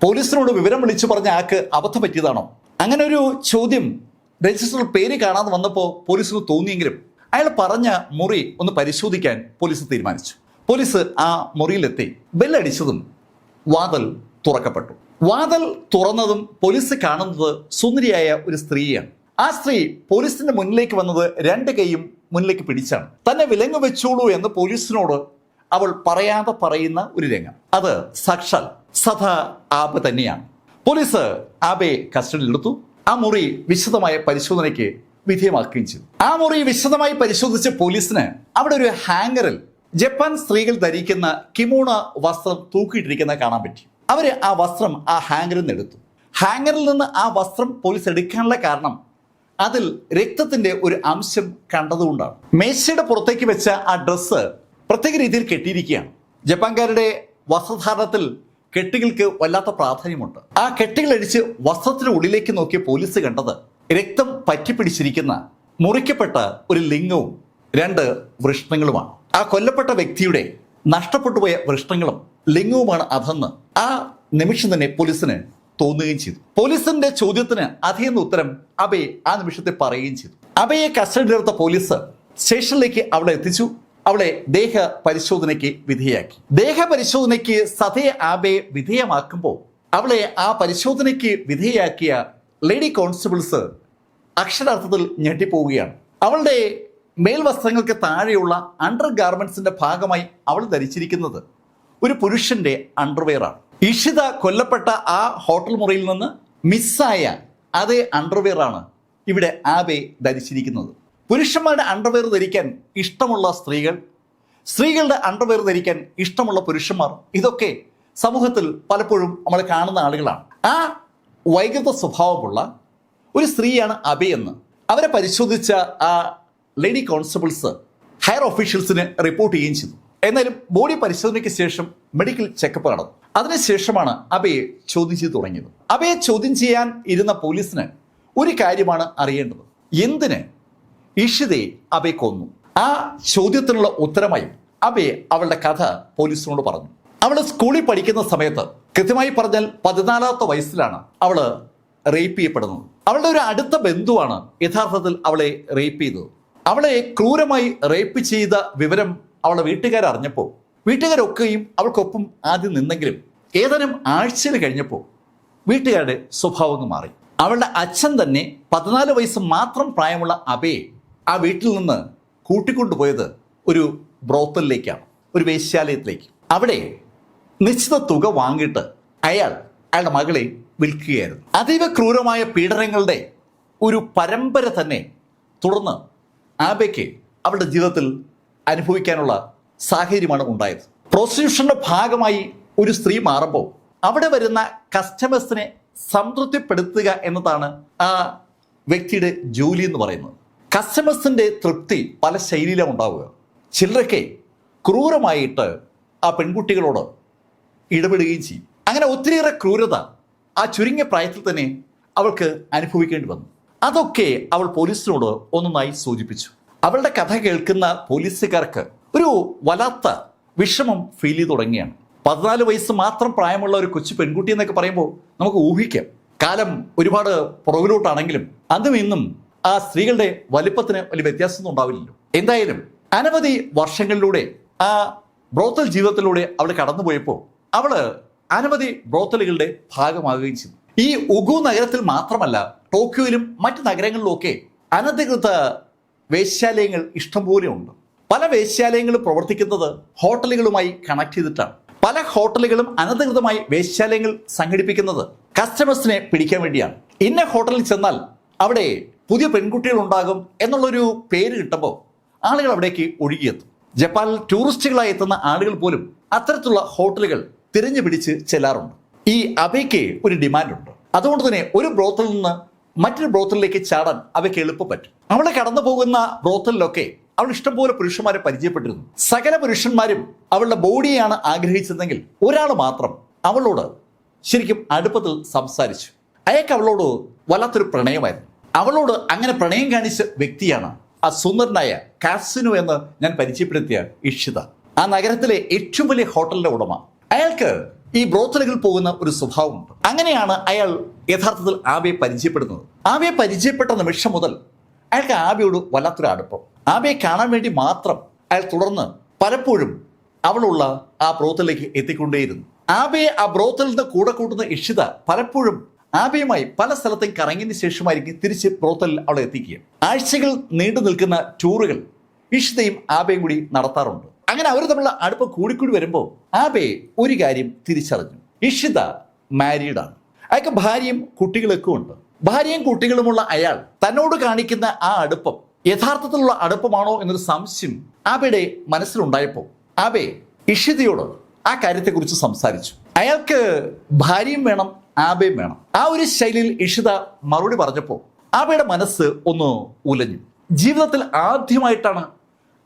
പോലീസിനോട് വിവരം വിളിച്ചു പറഞ്ഞ ആൾക്ക് അബദ്ധം പറ്റിയതാണോ? അങ്ങനെ ഒരു ചോദ്യം രജിസ്റ്ററിൽ പേര് കാണാതെ വന്നപ്പോൾ പോലീസിന് തോന്നിയെങ്കിലും അയാൾ പറഞ്ഞ മുറി ഒന്ന് പരിശോധിക്കാൻ പോലീസ് തീരുമാനിച്ചു. പോലീസ് ആ മുറിയിലെത്തി. ബെല്ലടിച്ചതും വാതൽ തുറക്കപ്പെട്ടു. വാതൽ തുറന്നതും പോലീസ് കാണുന്നത് സുന്ദരിയായ ഒരു സ്ത്രീയാണ്. ആ സ്ത്രീ പോലീസിന്റെ മുന്നിലേക്ക് വന്നത് രണ്ട് കൈയും മുന്നിലേക്ക് പിടിച്ചാണ്. തന്നെ വിലങ്ങ് വെച്ചോളൂ എന്ന് പോലീസിനോട് അവൾ പറയാതെ പറയുന്ന ഒരു രംഗം. അത് സക്ഷൽ സദാ ആബ് തന്നെയാണ്. പോലീസ് ആബെ കസ്റ്റഡിയിലെടുത്തു. ആ മുറി വിശദമായ പരിശോധനയ്ക്ക് വിധേയമാക്കുകയും ചെയ്തു. ആ മുറി വിശദമായി പരിശോധിച്ച പോലീസിന് അവിടെ ഒരു ഹാങ്കറിൽ ജപ്പാൻ സ്ത്രീകൾ ധരിക്കുന്ന കിമോണ വസ്ത്രം തൂക്കിയിട്ടിരിക്കുന്നത് കാണാൻ പറ്റി. അവർ ആ വസ്ത്രം ആ ഹാങ്കറിൽ നിന്ന് എടുത്തു. ഹാങ്കറിൽ നിന്ന് ആ വസ്ത്രം പോലീസ് എടുക്കാനുള്ള കാരണം അതിൽ രക്തത്തിന്റെ ഒരു അംശം കണ്ടതുകൊണ്ടാണ്. മേശയുടെ പുറത്തേക്ക് വെച്ച ആ ഡ്രസ്സ് പ്രത്യേക രീതിയിൽ കെട്ടിയിരിക്കുകയാണ്. ജപ്പാൻകാരുടെ വസ്ത്രധാരണത്തിൽ കെട്ടുകൾക്ക് വല്ലാത്ത പ്രാധാന്യമുണ്ട്. ആ കെട്ടുകൾ അടിച്ച് വസ്ത്രത്തിന് ഉള്ളിലേക്ക് നോക്കിയ പോലീസ് കണ്ടത് രക്തം പറ്റിപ്പിടിച്ചിരിക്കുന്ന മുറിക്കപ്പെട്ട ഒരു ലിംഗവും രണ്ട് വൃഷ്ണങ്ങളുമാണ്. ആ കൊല്ലപ്പെട്ട വ്യക്തിയുടെ നഷ്ടപ്പെട്ടുപോയ വൃഷ്ണങ്ങളും ലിംഗവുമാണ് അതെന്ന് ആ നിമിഷം തന്നെ പോലീസിന് തോന്നുകയും ചെയ്തു. പോലീസിന്റെ ചോദ്യത്തിന് അധികം ഉത്തരം അബയെ ആ നിമിഷത്തെ പറയുകയും ചെയ്തു. അബയെ കസ്റ്റഡിയിലെടുത്ത പോലീസ് സ്റ്റേഷനിലേക്ക് അവിടെ എത്തിച്ചു. അവളെ ദേഹ പരിശോധനയ്ക്ക് വിധേയാക്കി ദേഹ പരിശോധനയ്ക്ക് സതേ ആബെ വിധേയമാക്കുമ്പോൾ അവളെ ആ പരിശോധനയ്ക്ക് വിധേയാക്കിയ ലേഡി കോൺസ്റ്റബിൾസ് അക്ഷരാർത്ഥത്തിൽ ഞെട്ടിപ്പോവുകയാണ്. അവളുടെ മേൽവസ്ത്രങ്ങൾക്ക് താഴെയുള്ള അണ്ടർ ഗാർമെന്റ്സിന്റെ ഭാഗമായി അവൾ ധരിച്ചിരിക്കുന്നത് ഒരു പുരുഷന്റെ അണ്ടർവെയറാണ് ഇഷിത കൊല്ലപ്പെട്ട ആ ഹോട്ടൽ മുറിയിൽ നിന്ന് മിസ്സായ അതേ അണ്ടർവെയറാണ് ഇവിടെ ആബെ ധരിച്ചിരിക്കുന്നത്. പുരുഷന്മാരുടെ അണ്ടർവെയർ ധരിക്കാൻ ഇഷ്ടമുള്ള സ്ത്രീകൾ സ്ത്രീകളുടെ അണ്ടർവെയർ ധരിക്കാൻ ഇഷ്ടമുള്ള പുരുഷന്മാർ ഇതൊക്കെ സമൂഹത്തിൽ പലപ്പോഴും നമ്മൾ കാണുന്ന ആളുകളാണ്. ആ വൈകൃത സ്വഭാവമുള്ള ഒരു സ്ത്രീയാണ് അബയെന്ന് അവരെ പരിശോധിച്ച ആ ലേഡി കോൺസ്റ്റബിൾസ് ഹയർ ഓഫീഷ്യൽസിന് റിപ്പോർട്ട് ചെയ്യുകയും ചെയ്തു. എന്നാലും ബോഡി പരിശോധനയ്ക്ക് ശേഷം മെഡിക്കൽ ചെക്കപ്പ് നടന്നു. അതിനുശേഷമാണ് അബയെ ചോദ്യം ചെയ്തു തുടങ്ങിയത്. അബയെ ചോദ്യം ചെയ്യാൻ ഇരുന്ന പോലീസിന് ഒരു കാര്യമാണ് അറിയേണ്ടത്. എന്തിന് ഇഷിതയെ അബെ കൊന്നു. ആ ചോദ്യത്തിനുള്ള ഉത്തരമായി അബെ അവളുടെ കഥ പോലീസിനോട് പറഞ്ഞു. അവൾ സ്കൂളിൽ പഠിക്കുന്ന സമയത്ത് കൃത്യമായി പറഞ്ഞാൽ പതിനാലാമത്തെ വയസ്സിലാണ് അവൾ റേപ്പ് ചെയ്യപ്പെടുന്നത്. അവളുടെ ഒരു അടുത്ത ബന്ധുവാണ് യഥാർത്ഥത്തിൽ അവളെ റേപ്പ് ചെയ്തത്. അവളെ ക്രൂരമായി റേപ്പ് ചെയ്ത വിവരം അവളെ വീട്ടുകാർ അറിഞ്ഞപ്പോൾ വീട്ടുകാരൊക്കെയും അവൾക്കൊപ്പം ആദ്യം നിന്നെങ്കിലും ഏതാനും ആഴ്ചയിൽ കഴിഞ്ഞപ്പോൾ വീട്ടുകാരുടെ സ്വഭാവം മാറി. അവളുടെ അച്ഛൻ തന്നെ പതിനാല് വയസ്സ് മാത്രം പ്രായമുള്ള അബയെ ആ വീട്ടിൽ നിന്ന് കൂട്ടിക്കൊണ്ടുപോയത് ഒരു ബ്രോത്തലിലേക്കാണ് ഒരു വേശ്യാലയത്തിലേക്ക്. അവിടെ നിശ്ചിത തുക വാങ്ങിയിട്ട് അയാൾ അയാളുടെ മകളെ വിൽക്കുകയായിരുന്നു. അതീവ ക്രൂരമായ പീഡനങ്ങളുടെ ഒരു പരമ്പര തന്നെ തുടർന്ന് ആബയ്ക്ക് അവളുടെ ജീവിതത്തിൽ അനുഭവിക്കാനുള്ള സാഹചര്യമാണ് ഉണ്ടായത്. പ്രോസ്റ്റിറ്റ്യൂഷന്റെ ഭാഗമായി ഒരു സ്ത്രീ മാറുമ്പോൾ അവിടെ വരുന്ന കസ്റ്റമേഴ്സിനെ സംതൃപ്തിപ്പെടുത്തുക എന്നതാണ് ആ വ്യക്തിയുടെ ജോലി എന്ന് പറയുന്നത്. കസ്റ്റമേഴ്സിന്റെ തൃപ്തി പല ശൈലിയിലും ഉണ്ടാവുക. ചിലരൊക്കെ ക്രൂരമായിട്ട് ആ പെൺകുട്ടികളോട് ഇടപെടുകയും ചെയ്യും. അങ്ങനെ ഒത്തിരിയേറെ ക്രൂരത ആ ചുരുങ്ങിയ പ്രായത്തിൽ തന്നെ അവൾക്ക് അനുഭവിക്കേണ്ടി വന്നു. അതൊക്കെ അവൾ പോലീസിനോട് ഒന്നൊന്നായി സൂചിപ്പിച്ചു. അവളുടെ കഥ കേൾക്കുന്ന പോലീസുകാർക്ക് ഒരു വല്ലാത്ത വിഷമം ഫീൽ ചെയ്തു തുടങ്ങിയാണ് പതിനാല് വയസ്സ് മാത്രം പ്രായമുള്ള ഒരു കൊച്ചു പെൺകുട്ടി എന്നൊക്കെ പറയുമ്പോൾ നമുക്ക് ഊഹിക്കാം. കാലം ഒരുപാട് പുറകിലോട്ടാണെങ്കിലും അതും ഇന്നും ആ സ്ത്രീകളുടെ വലിപ്പത്തിന് വലിയ വ്യത്യാസമൊന്നും ഉണ്ടാവില്ലല്ലോ. എന്തായാലും അനവധി വർഷങ്ങളിലൂടെ ആ ബ്രോത്തൽ ജീവിതത്തിലൂടെ അവൾ കടന്നുപോയപ്പോൾ അവൾ അനവധി ബ്രോത്തലുകളുടെ ഭാഗമാകുകയും ചെയ്തു. ഈ ഉഗു നഗരത്തിൽ മാത്രമല്ല ടോക്കിയോയിലും മറ്റ് നഗരങ്ങളിലുമൊക്കെ അനധികൃത വേശ്യാലയങ്ങൾ ഇഷ്ടംപോലെ ഉണ്ട്. പല വേശ്യാലയങ്ങളും പ്രവർത്തിക്കുന്നത് ഹോട്ടലുകളുമായി കണക്ട് ചെയ്തിട്ടാണ്. പല ഹോട്ടലുകളും അനധികൃതമായി വേശ്യാലയങ്ങൾ സംഘടിപ്പിക്കുന്നത് കസ്റ്റമേഴ്സിനെ പിടിക്കാൻ വേണ്ടിയാണ്. ഇന്ന ഹോട്ടലിൽ ചെന്നാൽ അവിടെ പുതിയ പെൺകുട്ടികൾ ഉണ്ടാകും എന്നുള്ളൊരു പേര് കിട്ടുമ്പോൾ ആളുകൾ അവിടേക്ക് ഒഴുകിയെത്തും. ജപ്പാനിൽ ടൂറിസ്റ്റുകളായി എത്തുന്ന ആളുകൾ പോലും അത്തരത്തിലുള്ള ഹോട്ടലുകൾ തിരഞ്ഞു പിടിച്ച് ചെല്ലാറുണ്ട്. ഈ അവയ്ക്ക് ഒരു ഡിമാൻഡുണ്ട്. അതുകൊണ്ട് തന്നെ ഒരു ബ്രോത്തിൽ നിന്ന് മറ്റൊരു ബ്രോത്തലിലേക്ക് ചാടാൻ അവയ്ക്ക് എളുപ്പം പറ്റും. അവളെ കടന്നു പോകുന്ന ബ്രോത്തലിലൊക്കെ അവൾ ഇഷ്ടംപോലെ പുരുഷന്മാരെ പരിചയപ്പെട്ടിരുന്നു. സകല പുരുഷന്മാരും അവളുടെ ബോഡിയാണ് ആഗ്രഹിച്ചതെങ്കിൽ ഒരാൾ മാത്രം അവളോട് ശരിക്കും അടുപ്പത്തിൽ സംസാരിച്ചു. അയാൾക്ക് അവളോട് വല്ലാത്തൊരു പ്രണയമായിരുന്നു. അവളോട് അങ്ങനെ പ്രണയം കാണിച്ച വ്യക്തിയാണ് ആ സുന്ദരനായ കാസിനു എന്ന് ഞാൻ പരിചയപ്പെടുത്തിയ ഇഷിത. ആ നഗരത്തിലെ ഏറ്റവും വലിയ ഹോട്ടലിന്റെ ഉടമ. അയാൾക്ക് ഈ ബ്രോത്തലുകൾ പോകുന്ന ഒരു സ്വഭാവമുണ്ട്. അങ്ങനെയാണ് അയാൾ യഥാർത്ഥത്തിൽ ആബയെ പരിചയപ്പെടുന്നത്. ആബയെ പരിചയപ്പെട്ട നിമിഷം മുതൽ അയാൾക്ക് ആബിയോട് വല്ലാത്തൊരു അടുപ്പം. ആബയെ കാണാൻ വേണ്ടി മാത്രം അയാൾ തുടർന്ന് പലപ്പോഴും അവളുള്ള ആ ബ്രോത്തലിലേക്ക് എത്തിക്കൊണ്ടേയിരുന്നു. ആബയെ ആ ബ്രോത്തലിൽ നിന്ന് കൂടെ കൂട്ടുന്ന ഇഷിത പലപ്പോഴും ആബയുമായി പല സ്ഥലത്തും കറങ്ങിയതിന് ശേഷമായിരിക്കും തിരിച്ച് പ്രോത്തലിൽ അവിടെ എത്തിക്കുക. ആഴ്ചകൾ നീണ്ടു നിൽക്കുന്ന ടൂറുകൾ ഇഷിതയും ആബയും കൂടി നടത്താറുണ്ട്. അങ്ങനെ അവർ തമ്മിലുള്ള അടുപ്പം കൂടിക്കൂടി വരുമ്പോൾ ആബയെ ഒരു കാര്യം തിരിച്ചറിഞ്ഞു. ഇഷിത മാരീഡാണ് അയാൾക്ക് ഭാര്യയും കുട്ടികളൊക്കെ ഉണ്ട്. ഭാര്യയും കുട്ടികളുമുള്ള അയാൾ തന്നോട് കാണിക്കുന്ന ആ അടുപ്പം യഥാർത്ഥത്തിലുള്ള അടുപ്പമാണോ എന്നൊരു സംശയം ആബയുടെ മനസ്സിലുണ്ടായപ്പോൾ ആബെ ഇഷിതയോട് ആ കാര്യത്തെക്കുറിച്ച് സംസാരിച്ചു. അയാൾക്ക് ഭാര്യയും വേണം ആബയും വേണം. ആ ഒരു ശൈലിയിൽ ഇഷിത മറുപടി പറഞ്ഞപ്പോൾ ആബയുടെ മനസ്സ് ഒന്ന് ഉലഞ്ഞു. ജീവിതത്തിൽ ആദ്യമായിട്ടാണ്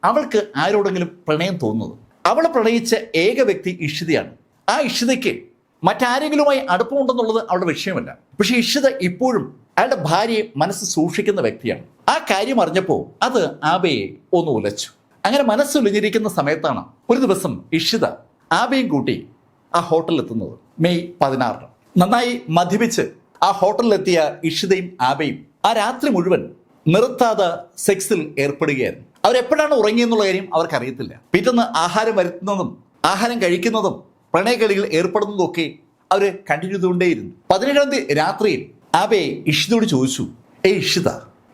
അവൾക്ക് ആരോടെങ്കിലും പ്രണയം തോന്നുന്നത്. അവൾ പ്രണയിച്ച ഏക വ്യക്തി ഇഷിതയാണ്. ആ ഇഷിതയ്ക്ക് മറ്റാരെങ്കിലുമായി അടുപ്പമുണ്ടെന്നുള്ളത് അവളുടെ വിഷയമല്ല. പക്ഷെ ഇഷിത ഇപ്പോഴും അയാളുടെ ഭാര്യയെ മനസ്സ് സൂക്ഷിക്കുന്ന വ്യക്തിയാണ്. ആ കാര്യം അറിഞ്ഞപ്പോൾ അത് ആബയെ ഒന്ന് ഉലച്ചു. അങ്ങനെ മനസ്സ് ഉലഞ്ഞിരിക്കുന്ന സമയത്താണ് ഒരു ദിവസം ഇഷിത ആബയും കൂട്ടി ആ ഹോട്ടലിൽ എത്തുന്നത് മെയ് പതിനാറിന്. നന്നായി മദ്യപിച്ച് ആ ഹോട്ടലിലെത്തിയ ഇഷിതയും ആബയും ആ രാത്രി മുഴുവൻ നിർത്താതെ സെക്സിൽ ഏർപ്പെടുകയായിരുന്നു. അവരെപ്പോഴാണ് ഉറങ്ങിയെന്നുള്ള കാര്യം അവർക്കറിയത്തില്ല. പിറ്റേന്ന് ആഹാരം വരുത്തുന്നതും ആഹാരം കഴിക്കുന്നതും പ്രണയകളികൾ ഏർപ്പെടുന്നതും ഒക്കെ അവർ കണ്ടിന്യൂ ചെയ്തുകൊണ്ടേയിരുന്നു പതിനേഴാം തീയതി രാത്രിയിൽ ആബയെ ഇഷിതയോട് ചോദിച്ചു ഏ ഇഷിത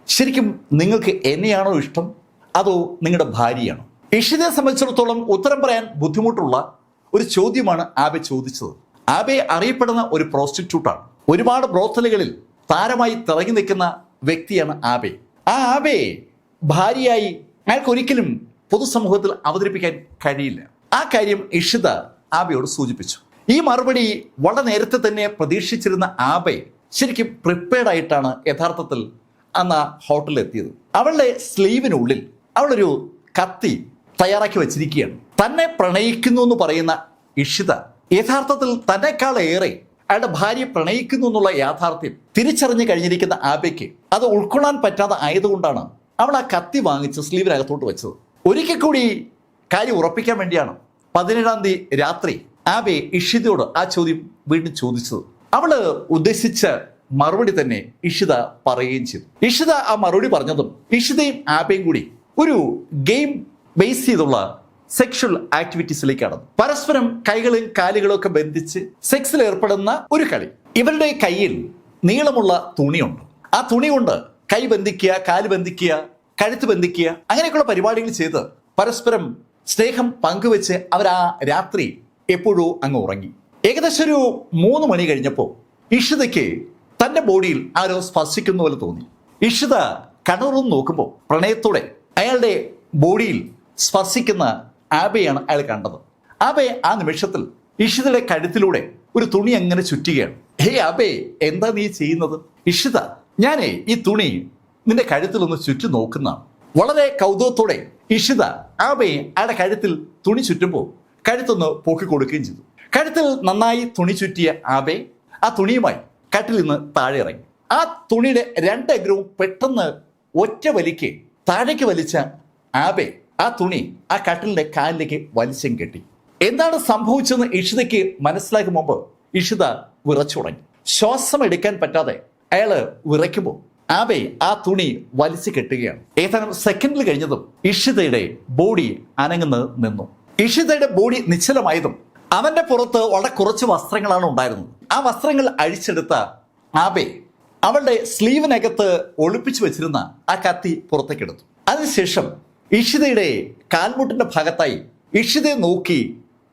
ശരിക്കും നിങ്ങൾക്ക് എന്നെയാണോ ഇഷ്ടം? അതോ നിങ്ങളുടെ ഭാര്യയാണോ? ഇഷിതയെ സംബന്ധിച്ചിടത്തോളം ഉത്തരം പറയാൻ ബുദ്ധിമുട്ടുള്ള ഒരു ചോദ്യമാണ് ആബെ ചോദിച്ചത്. ആബെ അറിയപ്പെടുന്ന ഒരു പ്രോസ്റ്റിറ്റ്യൂട്ടാണ് ഒരുപാട് ബ്രോത്തലുകളിൽ താരമായി തിളങ്ങി നിൽക്കുന്ന വ്യക്തിയാണ് ആബെ. ആ ആബെ ഭാര്യയായി അയാൾക്ക് ഒരിക്കലും പൊതുസമൂഹത്തിൽ അവതരിപ്പിക്കാൻ കഴിയില്ല. ആ കാര്യം ഇഷിത ആബയോട് സൂചിപ്പിച്ചു. ഈ മറുപടി വളരെ നേരത്തെ തന്നെ പ്രതീക്ഷിച്ചിരുന്ന ആബെ ശരിക്കും പ്രിപ്പയർഡ് ആയിട്ടാണ് യഥാർത്ഥത്തിൽ അന്ന് ആ ഹോട്ടലിൽ എത്തിയത്. അവളുടെ സ്ലീവിനുള്ളിൽ അവളൊരു കത്തി തയ്യാറാക്കി വച്ചിരിക്കുകയാണ്. തന്നെ പ്രണയിക്കുന്നു എന്ന് പറയുന്ന ഇഷിത യഥാർത്ഥത്തിൽ തന്നെക്കാളേറെ അയാളുടെ ഭാര്യ പ്രണയിക്കുന്നു എന്നുള്ള യാഥാർത്ഥ്യം തിരിച്ചറിഞ്ഞു കഴിഞ്ഞിരിക്കുന്ന ആബയ്ക്ക് അത് ഉൾക്കൊള്ളാൻ പറ്റാതെ ആയതുകൊണ്ടാണ് അവൾ ആ കത്തി വാങ്ങിച്ച് സ്ലീവിനകത്തോട്ട് വെച്ചത്. ഒരിക്കൽ കൂടി കാര്യം ഉറപ്പിക്കാൻ വേണ്ടിയാണ് പതിനേഴാം തീയതി രാത്രി ആബെ ഇഷിതയോട് ആ ചോദ്യം വീണ്ടും ചോദിച്ചത്. അവൾ ഉദ്ദേശിച്ച മറുപടി തന്നെ ഇഷിത പറയുകയും ചെയ്തു. ഇഷിത ആ മറുപടി പറഞ്ഞതും ഇഷിതയും ആബയും കൂടി ഒരു ഗെയിം ബേസ് ചെയ്തുള്ള സെക്ഷൽ ആക്ടിവിറ്റീസിലേക്ക് കടന്നു പരസ്പരം കൈകളും കാലുകളും ഒക്കെ ബന്ധിച്ച് സെക്സിൽ ഏർപ്പെടുന്ന ഒരു കളി. ഇവരുടെ കയ്യിൽ നീളമുള്ള തുണിയുണ്ട്. ആ തുണി കൊണ്ട് കൈ ബന്ധിക്കുക കാൽ ബന്ധിക്കുക കഴുത്ത് ബന്ധിക്കുക അങ്ങനെയൊക്കെയുള്ള പരിപാടികൾ ചെയ്ത് പരസ്പരം സ്നേഹം പങ്കുവെച്ച് അവർ ആ രാത്രി എപ്പോഴോ അങ്ങ് ഉറങ്ങി. ഏകദേശം ഒരു മൂന്ന് മണി കഴിഞ്ഞപ്പോൾ ഇഷിതയ്ക്ക് തന്റെ ബോഡിയിൽ ആരോ സ്പർശിക്കുന്ന പോലെ തോന്നി. ഇഷിത കണ്ണൂർന്ന് നോക്കുമ്പോൾ പ്രണയത്തോടെ അയാളുടെ ബോഡിയിൽ സ്പർശിക്കുന്ന ആബയാണ് അയാൾ കണ്ടത്. ആബെ ആ നിമിഷത്തിൽ ഇഷിതയുടെ കഴുത്തിലൂടെ ഒരു തുണി അങ്ങനെ ചുറ്റുകയാണ്. ഹേ ആബേ എന്താ നീ ചെയ്യുന്നത്? ഇഷിത ഞാനേ ഈ തുണി നിന്റെ കഴുത്തിലൊന്ന് ചുറ്റി നോക്കുന്നതാണ്. വളരെ കൗതുകത്തോടെ ഇഷിത ആബയെ അയാളുടെ കഴുത്തിൽ തുണി ചുറ്റുമ്പോൾ കഴുത്തൊന്ന് പൊക്കി കൊടുക്കുകയും ചെയ്തു. കഴുത്തിൽ നന്നായി തുണി ചുറ്റിയ ആബെ ആ തുണിയുമായി കട്ടിൽ നിന്ന് താഴെ ഇറങ്ങി. ആ തുണിയുടെ രണ്ടഗ്രവും പെട്ടെന്ന് ഒറ്റ വലിക്ക് താഴേക്ക് വലിച്ച ആബെ ആ തുണി ആ കട്ടിലിന്റെ കാലിലേക്ക് വലിച്ചും കെട്ടി. എന്താണ് സംഭവിച്ചതെന്ന് ഇഷിതയ്ക്ക് മനസ്സിലാക്കും മുമ്പ് ഇഷിത വിറച്ചു തുടങ്ങി. ശ്വാസം എടുക്കാൻ പറ്റാതെ അയാൾ വിറയ്ക്കുമ്പോൾ ആബെ ആ തുണി വലിച്ചു കെട്ടുകയാണ്. ഏതാനും സെക്കൻഡിൽ കഴിഞ്ഞതും ഇഷിതയുടെ ബോഡി അനങ്ങുന്നത് നിന്നു. ഇഷിതയുടെ ബോഡി നിശ്ചലമായതും അവന്റെ പുറത്ത് വളരെ കുറച്ച് വസ്ത്രങ്ങളാണ് ഉണ്ടായിരുന്നത്. ആ വസ്ത്രങ്ങൾ അഴിച്ചെടുത്ത ആബെ അവളുടെ സ്ലീവിനകത്ത് ഒളിപ്പിച്ചു വെച്ചിരുന്ന ആ കത്തി പുറത്തേക്കെടുത്തു അതിനുശേഷം ഇഷിതയുടെ കാൽമുട്ടിന്റെ ഭാഗത്തായി ഇഷിതയെ നോക്കി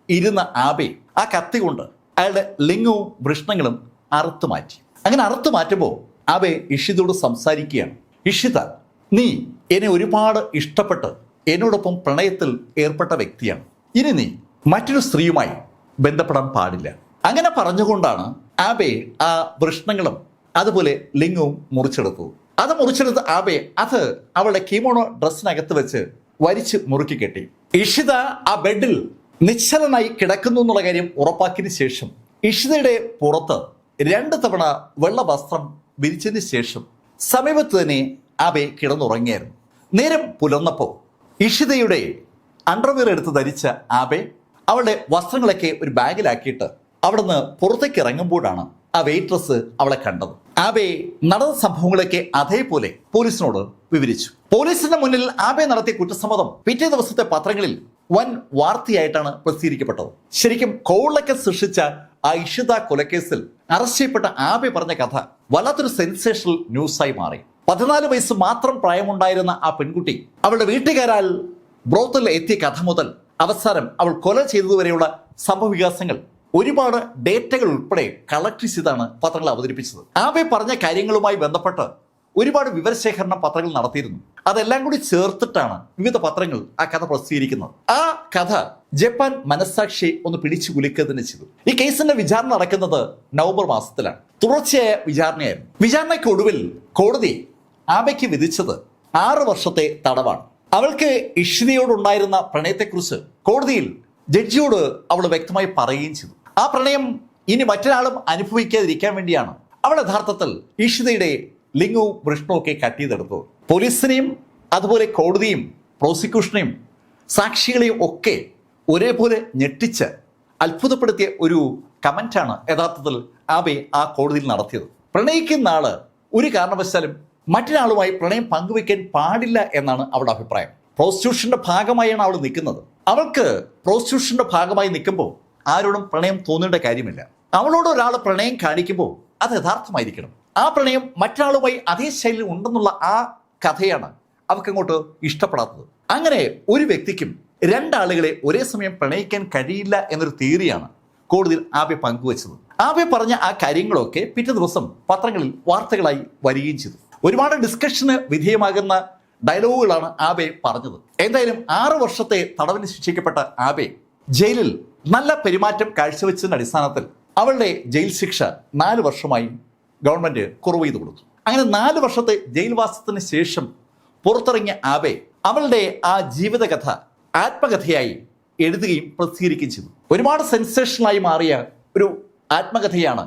ഇരുന്ന ആബെ ആ കത്തി കൊണ്ട് അയാളുടെ ലിംഗവും വൃഷ്ണങ്ങളും അറുത്തു മാറ്റി. അങ്ങനെ അറുത്തു മാറ്റുമ്പോൾ ആബെ ഇഷിതയോട് സംസാരിക്കുകയാണ്. ഇഷിത നീ എന്നെ ഒരുപാട് ഇഷ്ടപ്പെട്ട് എന്നോടൊപ്പം പ്രണയത്തിൽ ഏർപ്പെട്ട വ്യക്തിയാണ്. ഇനി നീ മറ്റൊരു സ്ത്രീയുമായി ബന്ധപ്പെടാൻ പാടില്ല. അങ്ങനെ പറഞ്ഞുകൊണ്ടാണ് ആബെ ആ വൃഷ്ണങ്ങളും അതുപോലെ ലിംഗവും മുറിച്ചെടുത്തത്. അത് മുറിച്ചെടുത്ത് ആബെ അത് അവളുടെ കീമോണോ ഡ്രസ്സിനകത്ത് വെച്ച് വലിച്ച് മുറുക്കി കെട്ടി. ഇഷിത ആ ബെഡിൽ നിശ്ചലനായി കിടക്കുന്നു എന്നുള്ള കാര്യം ഉറപ്പാക്കിയതിന് ശേഷം ഇഷിതയുടെ പുറത്ത് രണ്ട് തവണ വെള്ള വസ്ത്രം വിരിച്ചതിന് ശേഷം സമീപത്ത് തന്നെ ആബെ കിടന്നുറങ്ങിയായിരുന്നു. നേരം പുലർന്നപ്പോൾ ഇഷിതയുടെ അണ്ടർവെയർ എടുത്ത് ധരിച്ച ആബെ അവളുടെ വസ്ത്രങ്ങളൊക്കെ ഒരു ബാഗിലാക്കിയിട്ട് അവിടുന്ന് പുറത്തേക്ക് ഇറങ്ങുമ്പോഴാണ് ആ വെയിട്രസ് അവളെ കണ്ടത്. ആബെ നടന്ന സംഭവങ്ങളൊക്കെ അതേപോലെ പോലീസിനോട് വിവരിച്ചു. പോലീസിന്റെ മുന്നിൽ ആബെ നടത്തിയ കുറ്റസമ്മതം പിറ്റേ ദിവസത്തെ പത്രങ്ങളിൽ വൻ വാർത്തയായിട്ടാണ് പ്രസിദ്ധീകരിക്കപ്പെട്ടത്. ശരിക്കും കോളൊക്കെ സൃഷ്ടിച്ച ആ ഇഷിത കൊലക്കേസിൽ അറസ്റ്റ് ചെയ്യപ്പെട്ട ആബെ പറഞ്ഞ കഥ വല്ലാത്തൊരു സെൻസേഷണൽ ന്യൂസായി മാറി. പതിനാല് വയസ്സ് മാത്രം പ്രായമുണ്ടായിരുന്ന ആ പെൺകുട്ടി അവളുടെ വീട്ടുകാരാൽ ബ്രോത്തിൽ എത്തിയ കഥ മുതൽ അവസാനം അവൾ കൊല ചെയ്തതുവരെയുള്ള സംഭവവികാസങ്ങൾ ഒരുപാട് ഡേറ്റകൾ ഉൾപ്പെടെ കളക്ട് ചെയ്താണ് പത്രങ്ങൾ അവതരിപ്പിച്ചത്. ആവെ പറഞ്ഞ കാര്യങ്ങളുമായി ബന്ധപ്പെട്ട് ഒരുപാട് വിവരശേഖരണ പത്രങ്ങൾ നടത്തിയിരുന്നു. അതെല്ലാം കൂടി ചേർത്തിട്ടാണ് വിവിധ പത്രങ്ങൾ ആ കഥ പ്രസിദ്ധീകരിക്കുന്നത്. ആ കഥ ജപ്പാൻ മനസ്സാക്ഷിയെ ഒന്ന് പിടിച്ചു കുലുക്കുക തന്നെ ചെയ്തു ഈ കേസിന്റെ വിചാരണ നടക്കുന്നത് നവംബർ മാസത്തിലാണ്. തുടർച്ചയായ വിചാരണയായിരുന്നു. വിചാരണയ്ക്കൊടുവിൽ കോടതി ആബയ്ക്ക് വിധിച്ചത് ആറ് വർഷത്തെ തടവാണ്. അവൾക്ക് ഇഷിതയോടുണ്ടായിരുന്ന പ്രണയത്തെക്കുറിച്ച് കോടതിയിൽ ജഡ്ജിയോട് അവൾ വ്യക്തമായി പറയുകയും ചെയ്തു. ആ പ്രണയം ഇനി മറ്റൊരാളും അനുഭവിക്കാതിരിക്കാൻ വേണ്ടിയാണ്. അവൾ യഥാർത്ഥത്തിൽ ഈഷിതയുടെ ലിംഗവും വൃഷ്ണവും ഒക്കെ കട്ട് ചെയ്തെടുത്തത് പോലീസിനെയും അതുപോലെ കോടതിയും പ്രോസിക്യൂഷനെയും സാക്ഷികളെയും ഒക്കെ ഒരേപോലെ ഞെട്ടിച്ച് അത്ഭുതപ്പെടുത്തിയ ഒരു കമന്റാണ് യഥാർത്ഥത്തിൽ ആബെ ആ കോടതിയിൽ നടത്തിയത്. പ്രണയിക്കുന്ന ആൾ ഒരു കാരണവശാലും മറ്റൊരാളുമായി പ്രണയം പങ്കുവെക്കാൻ പാടില്ല എന്നാണ് അവളുടെ അഭിപ്രായം. പ്രോസ്റ്റിറ്റ്യൂഷന്റെ ഭാഗമായാണ് അവൾ നിൽക്കുന്നത്. അവൾക്ക് പ്രോസ്റ്റിറ്റ്യൂഷന്റെ ഭാഗമായി നിൽക്കുമ്പോൾ ആരോടും പ്രണയം തോന്നേണ്ട കാര്യമില്ല. അവളോട് ഒരാൾ പ്രണയം കാണിക്കുമ്പോൾ അത് യഥാർത്ഥമായിരിക്കണം. ആ പ്രണയം മറ്റൊരാളുമായി അതേ ശൈലിയിൽ ഉണ്ടെന്നുള്ള ആ കഥയാണ് അവർക്ക് അങ്ങോട്ട് ഇഷ്ടപ്പെടാത്തത്. അങ്ങനെ ഒരു വ്യക്തിക്കും രണ്ടാളുകളെ ഒരേ സമയം പ്രണയിക്കാൻ കഴിയില്ല എന്നൊരു തിയറിയാണ് കോടതിയിൽ ആബെ പങ്കുവച്ചത്. ആബെ പറഞ്ഞ ആ കാര്യങ്ങളൊക്കെ പിറ്റേ ദിവസം പത്രങ്ങളിൽ വാർത്തകളായി വരികയും ചെയ്തു. ഒരുപാട് ഡിസ്കഷന് വിധേയമാകുന്ന ഡയലോഗുകളാണ് ആബെ പറഞ്ഞത്. എന്തായാലും ആറു വർഷത്തെ തടവിന് ശിക്ഷിക്കപ്പെട്ട ആബെ ജയിലിൽ നല്ല പെരുമാറ്റം കാഴ്ചവെച്ചതിന്റെ അടിസ്ഥാനത്തിൽ അവളുടെ ജയിൽ ശിക്ഷ നാല് വർഷമായി ഗവൺമെന്റ് കുറവ് ചെയ്തു കൊടുത്തു. അങ്ങനെ നാല് വർഷത്തെ ജയിൽവാസത്തിന് ശേഷം പുറത്തിറങ്ങിയ ആബെ അവളുടെ ആ ജീവിതകഥ ആത്മകഥയായി എഴുതുകയും പ്രസിദ്ധീകരിക്കുകയും ചെയ്തു. ഒരുപാട് സെൻസേഷനായി മാറിയ ഒരു ആത്മകഥയാണ്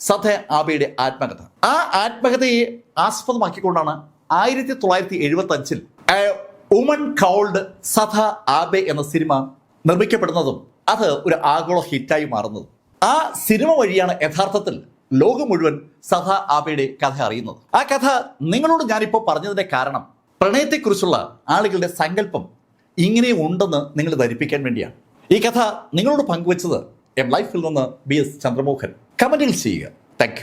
സഥ ആബയുടെ ആത്മകഥ. ആ ആത്മകഥയെ ആസ്പദമാക്കിക്കൊണ്ടാണ് ആയിരത്തി തൊള്ളായിരത്തി എഴുപത്തി അഞ്ചിൽ ഉമൺ കൗൾഡ് സഥ ആബെ എന്ന സിനിമ നിർമ്മിക്കപ്പെടുന്നതും അത് ഒരു ആഗോള ഹിറ്റായി മാറുന്നതും. ആ സിനിമ വഴിയാണ് യഥാർത്ഥത്തിൽ ലോകം മുഴുവൻ സഭ ആബയുടെ കഥ അറിയുന്നത്. ആ കഥ നിങ്ങളോട് ഞാനിപ്പോൾ പറഞ്ഞതിന്റെ കാരണം പ്രണയത്തെക്കുറിച്ചുള്ള ആളുകളുടെ സങ്കല്പം ഇങ്ങനെ ഉണ്ടെന്ന് നിങ്ങൾ ധരിപ്പിക്കാൻ വേണ്ടിയാണ്. ഈ കഥ നിങ്ങളോട് പങ്കുവച്ചത് എം ലൈഫിൽ നിന്ന് ബി എസ് ചന്ദ്രമോഹൻ. കമന്റിൽ ചെയ്യുക. താങ്ക്